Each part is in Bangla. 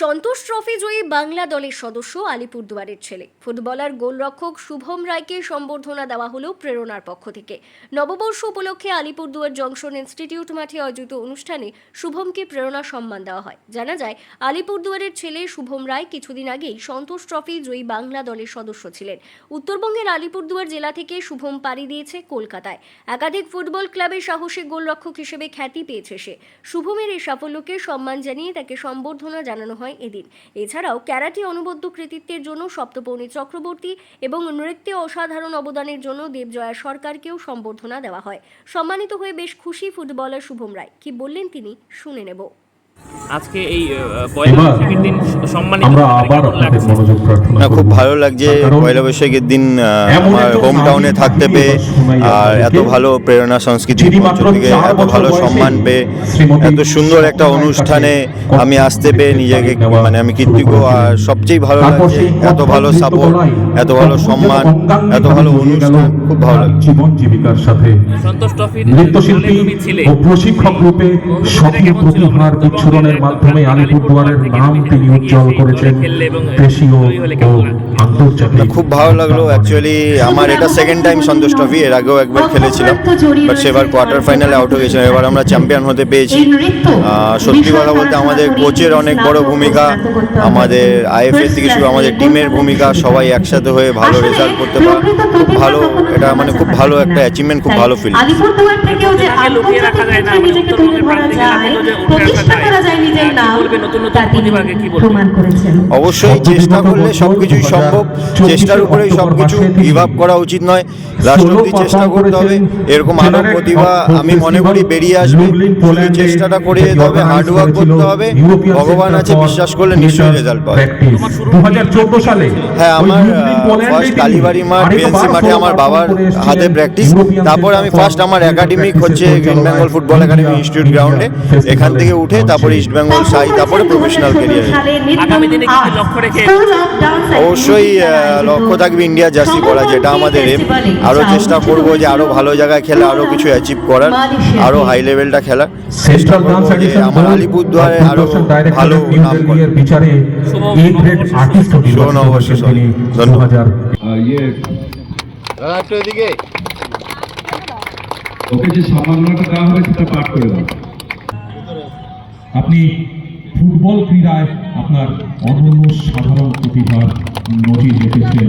সন্তোষ ট্রফি জয়ী বাংলা দলের সদস্য আলিপুরদুয়ারের ছেলে। ফুটবলার গোলরক্ষক শুভম রায়কে সম্বর্ধনা দেওয়া হলো প্রেরণার পক্ষ থেকে। নববর্ষ উপলক্ষে আলিপুরদুয়ার জংশন ইনস্টিটিউট মাঠে আয়োজিত অনুষ্ঠানে শুভমকে প্রেরণা সম্মান দেওয়া হয়। জানা যায়, আলিপুরদুয়ারের ছেলে শুভম রায় কিছুদিন আগেই সন্তোষ ট্রফি জয়ী বাংলা দলের সদস্য ছিলেন। উত্তরবঙ্গের আলিপুরদুয়ার জেলা থেকে শুভম পাড়ি দিয়েছে কলকাতায়। একাধিক ফুটবল ক্লাবের সাহসী গোলরক্ষক হিসেবে খ্যাতি পেয়েছে সে। শুভমের এই সাফল্যকে সম্মান জানিয়ে তাকে সম্বর্ধনা জানানো হয় এদিন। এছাড়াও ক্যারাটে অনুবদ্ধ কৃতিত্বের জন্য সপ্তপর্ণী চক্রবর্তী এবং নৃত্যে অসাধারণ অবদানের জন্য দেবজয়া সরকারকেও সম্বর্ধনা দেওয়া হয়। সম্মানিত হয়ে বেশ খুশি ফুটবলার শুভম রায়। কি বললেন তিনি? শুনে নেব। আজকে এই পয়লা বৈশাখের দিন সম্মানিত আমরা আবার আপনাদের মনোযোগ প্রার্থনা খুব ভালো লাগছে পয়লা বৈশাখের দিন আমার হোম টাউনে থাকতে পেয়ে আর এত ভালো প্রেরণা সংস্কৃতি থেকে এত ভালো সম্মান পেয়ে এত সুন্দর একটা অনুষ্ঠানে আমি আসতে পেরে নিজেকে মানে আমি কৃতজ্ঞ আর সবচেয়ে ভালো লাগছে এত ভালো সাপোর্ট এত ভালো সম্মান এত ভালো অনুষ্ঠান খুব ভালো জীবন জীবিকার সাথে। সন্তোষ ট্রফির নৃত্যশিল্পী ও প্রশিক্ষক রূপে সক্রিয় প্রতিভার বিচ্ছুরণের মাধ্যমে আলিপুরদুয়ারের নাম তিনি উজ্জ্বল করেছেন দেশীয় ও খুব ভালো লাগল অ্যাকচুয়ালি আমার এটা সেকেন্ড টাইম সন্তোষ ট্রফি এর আগেও একবার খেলেছিলাম বাট সেবার কোয়ার্টার ফাইনালে আউট হয়ে গেছিলাম। এবার আমরা চ্যাম্পিয়ন হতে পেরেছি আহ, সত্যি কথা বলতে আমাদের কোচের অনেক বড় ভূমিকা আমাদের আইএফএ থেকে শুরু আমাদের টিমের ভূমিকা সবাই একসাথে হয়ে ভালো রেজাল্ট করতে পারা। খুব ভালো এটা মানে খুব ভালো একটা অ্যাচিভমেন্ট খুব ভালো ফিল লুকিয়ে রাখা যায় না, মানে অবশ্যই চেষ্টা করলে সবকিছুই সম্ভব চেষ্টার উপরেই সবকিছু গিভ আপ করা উচিত নয়। লাস্ট অব্দি চেষ্টা করতে হবে। এরকম আরও প্রতিভা আমি মনে করি বেরিয়ে আসবে। শুধু চেষ্টাটা করে যেতে হবে হার্ড ওয়ার্ক করতে হবে। ভগবান আছে বিশ্বাস করলে নিশ্চয়ই রেজাল্ট পাবে। সালে হ্যাঁ আমার ফার্স্ট কালীবাড়ি মাঠ বিএনসি মাঠে আমার বাবার হাতে প্র্যাকটিস তারপর আমি ফার্স্ট আমার একাডেমিক হচ্ছে green Bengal football academy institute গ্রাউন্ডে এখান থেকে উঠে তারপরে ইস্ট বেঙ্গল সাই তারপরে প্রফেশনাল ক্যারিয়ারে আগামী অবশ্যই লক্ষ্য থাকবে ইন্ডিয়া জার্সি করা যেটা আমাদের এম আরও চেষ্টা করব যে আরও ভালো জায়গায় খেলে আরও কিছু অ্যাচিভ করার আরও হাই লেভেলটা খেলার। চেষ্টা করব যে আমার আলিপুরদুয়ারে আরও ভালো নাম করে। ধন্যবাদ। ইয়ে। ওকে যে সম্মাননাটা দেওয়া হবে সেটা পাঠ করে দাও। আপনি ফুটবল ক্রীড়ায় আপনার অনন্য সাধারণ প্রতিভার নজির রেখেছেন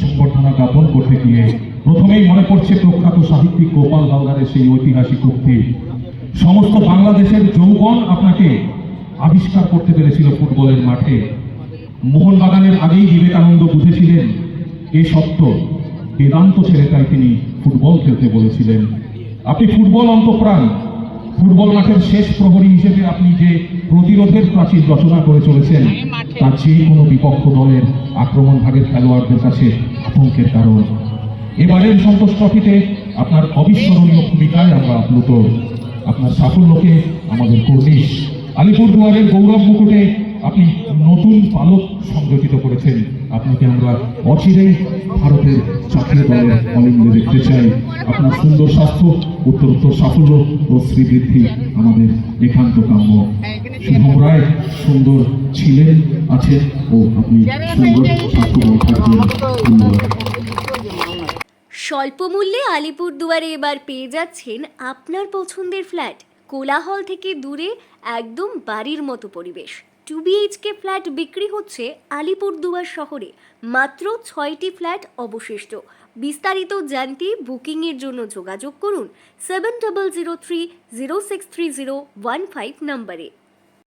সংবর্ধনা জ্ঞাপন করতে গিয়ে প্রথমেই মনে পড়ছে প্রখ্যাত সাহিত্যিক গোপাল হালদারের সেই ঐতিহাসিক উক্তি। সমস্ত বাংলাদেশের যৌবন আপনাকে আবিষ্কার করতে পেরেছিল ফুটবলের মাঠে। মোহনবাগানের আগেই বিবেকানন্দ বুঝেছিলেন এ সত্য বেদান্ত ছেড়ে তাই তিনি ফুটবল খেলতে বলেছিলেন। আপনি ফুটবল অন্তপ্রাণ। ফুটবল মাঠের শেষ প্রহরী হিসেবে আপনি যে প্রতিরোধের প্রাচীর রচনা করে চলেছেন তা যে কোনো বিপক্ষ দলের আক্রমণ ভাগের খেলোয়াড়দের কাছে আতঙ্কের কারণ। এবারের সন্তোষ ট্রফিতে আপনার অবিস্মরণীয় ভূমিকায় আমরা আপ্লুত। আপনার সাফল্যকে আমাদের কর্নিশ। আলিপুরদুয়ারের গৌরব মুকুটে আপনি নতুন পালক সংযোজিত করেছেন। আপনাকে আমরা অচিরেই ভারতের জাতীয় দলের অলিম্পে দেখতে চাই। আপনার সুন্দর স্বাস্থ্য উত্তরোত্তর সাফল্য ও শ্রীবৃদ্ধি আমাদের একান্ত কাম্য। শুভম রায় সুন্দর ছিলেন, আছেন ও আপনি সুন্দর থাকবেন স্বল্প মূল্যে আলিপুরদুয়ারে এবার পেয়ে যাচ্ছেন আপনার পছন্দের ফ্ল্যাট। কোলাহল থেকে দূরে, একদম বাড়ির মতো পরিবেশ। টু বিএইচকে ফ্ল্যাট বিক্রি হচ্ছে আলিপুরদুয়ার শহরে। মাত্র ছয়টি ফ্ল্যাট অবশিষ্ট। বিস্তারিত জানতে বুকিংয়ের জন্য যোগাযোগ করুন seven double zero three zero six three zero one five নম্বরে